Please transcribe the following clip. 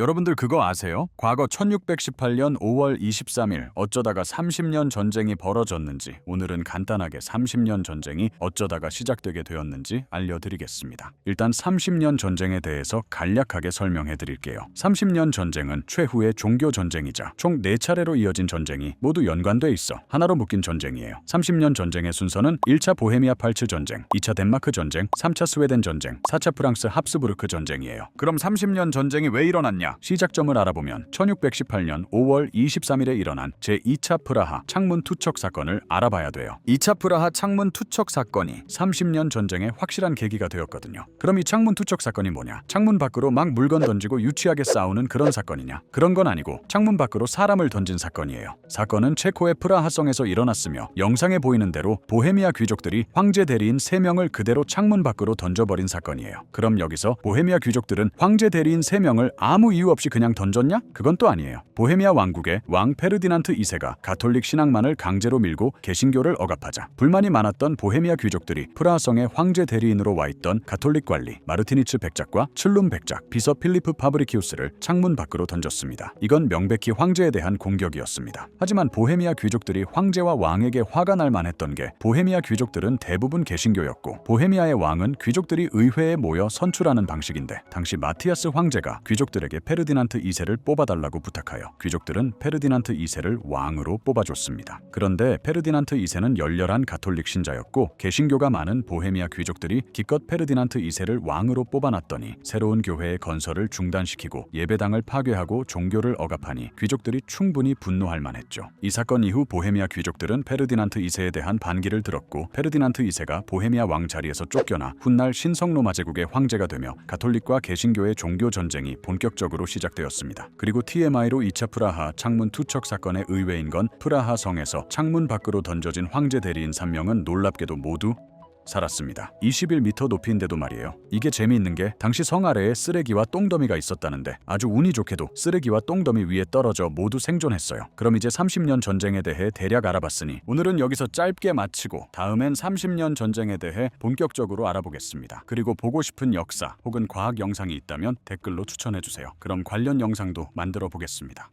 여러분들 그거 아세요? 과거 1618년 5월 23일 어쩌다가 30년 전쟁이 벌어졌는지 오늘은 간단하게 30년 전쟁이 어쩌다가 시작되게 되었는지 알려드리겠습니다. 일단 30년 전쟁에 대해서 간략하게 설명해 드릴게요. 30년 전쟁은 최후의 종교 전쟁이자 총 4차례로 이어진 전쟁이 모두 연관돼 있어 하나로 묶인 전쟁이에요. 30년 전쟁의 순서는 1차 보헤미아 팔츠 전쟁, 2차 덴마크 전쟁, 3차 스웨덴 전쟁, 4차 프랑스 합스부르크 전쟁이에요. 그럼 30년 전쟁이 왜 일어났냐? 시작점을 알아보면 1618년 5월 23일에 일어난 제2차 프라하 창문 투척 사건을 알아봐야 돼요. 2차 프라하 창문 투척 사건이 30년 전쟁의 확실한 계기가 되었거든요. 그럼 이 창문 투척 사건이 뭐냐? 창문 밖으로 막 물건 던지고 유치하게 싸우는 그런 사건이냐? 그런 건 아니고 창문 밖으로 사람을 던진 사건이에요. 사건은 체코의 프라하성에서 일어났으며 영상에 보이는 대로 보헤미아 귀족들이 황제 대리인 3명을 그대로 창문 밖으로 던져버린 사건이에요. 그럼 여기서 보헤미아 귀족들은 황제 대리인 3명을 아무 이유 없이 그냥 던졌냐? 그건 또 아니에요. 보헤미아 왕국의 왕 페르디난트 2세가 가톨릭 신앙만을 강제로 밀고 개신교를 억압하자 불만이 많았던 보헤미아 귀족들이 프라하성의 황제 대리인으로 와 있던 가톨릭 관리 마르티니츠 백작과 칠룸 백작 비서 필리프 파브리키우스를 창문 밖으로 던졌습니다. 이건 명백히 황제에 대한 공격이었습니다. 하지만 보헤미아 귀족들이 황제와 왕에게 화가 날 만했던 게 보헤미아 귀족들은 대부분 개신교였고 보헤미아의 왕은 귀족들이 의회에 모여 선출하는 방식인데 당시 마티아스 황제가 귀족들에게 페르디난트 2세를 뽑아달라고 부탁하여 귀족들은 페르디난트 2세를 왕으로 뽑아줬습니다. 그런데 페르디난트 2세는 열렬한 가톨릭 신자였고 개신교가 많은 보헤미아 귀족들이 기껏 페르디난트 2세를 왕으로 뽑아놨더니 새로운 교회의 건설을 중단시키고 예배당을 파괴하고 종교를 억압하니 귀족들이 충분히 분노할 만했죠. 이 사건 이후 보헤미아 귀족들은 페르디난트 2세에 대한 반기를 들었고 페르디난트 2세가 보헤미아 왕 자리에서 쫓겨나 훗날 신성로마 제국의 황제가 되며 가톨릭과 개신교의 종교 전쟁이 본격적 으로 시작되었습니다. 그리고 TMI로 2차 프라하 창문 투척 사건의 의외인 건 프라하 성에서 창문 밖으로 던져진 황제 대리인 3명은 놀랍게도 모두 살았습니다. 21m 높이인데도 말이에요. 이게 재미있는 게 당시 성 아래에 쓰레기와 똥더미가 있었다는데 아주 운이 좋게도 쓰레기와 똥더미 위에 떨어져 모두 생존했어요. 그럼 이제 30년 전쟁에 대해 대략 알아봤으니 오늘은 여기서 짧게 마치고 다음엔 30년 전쟁에 대해 본격적으로 알아보겠습니다. 그리고 보고 싶은 역사 혹은 과학 영상이 있다면 댓글로 추천해 주세요. 그럼 관련 영상도 만들어 보겠습니다.